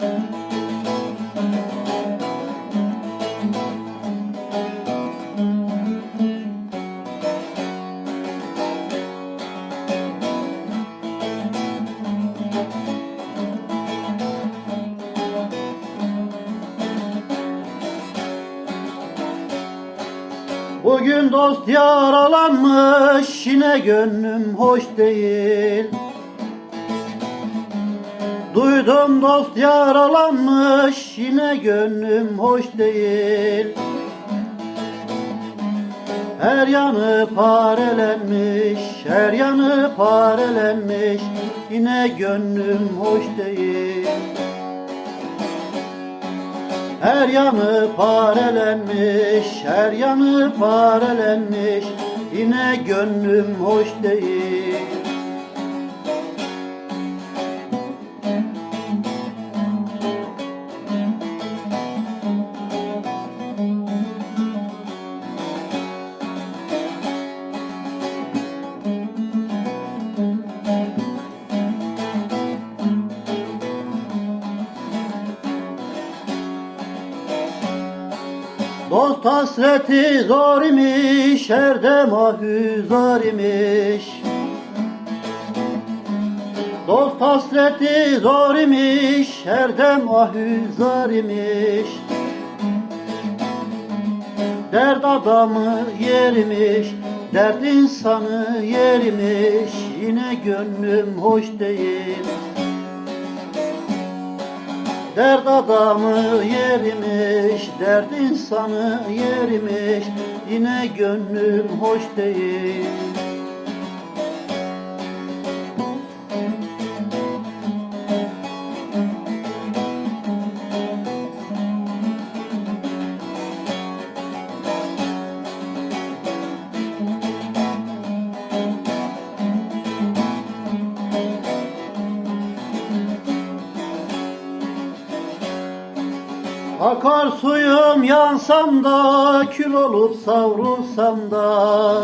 Bugün dost yaralanmış yine gönlüm hoş değil Duydum dost yaralanmış yine gönlüm hoş değil. Her yanı parelenmiş, her yanı parelenmiş Yine gönlüm hoş değil. Her yanı parelenmiş, her yanı parelenmiş Yine gönlüm hoş değil Dost hasreti zor imiş, her dem ahüzar imiş. Dost hasreti zor imiş, her dem ahüzar imiş. Dert adamı yerimiş, dert insanı yerimiş. Yine gönlüm hoş değil. Dert adamı yerimiş, dert insanı yerimiş. Yine gönlüm hoş değil Akar suyum yansam da kül olup savrulsam da.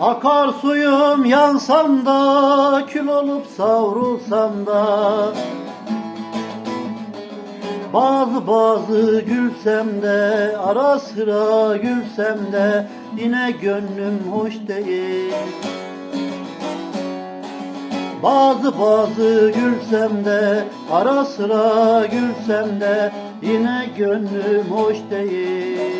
Akar suyum yansam da kül olup savrulsam da. Bazı bazı gülsem de ara sıra gülsem de Yine gönlüm hoş değil bazı bazı gülsem de ara sıra gülsem de yine gönlüm hoş değil.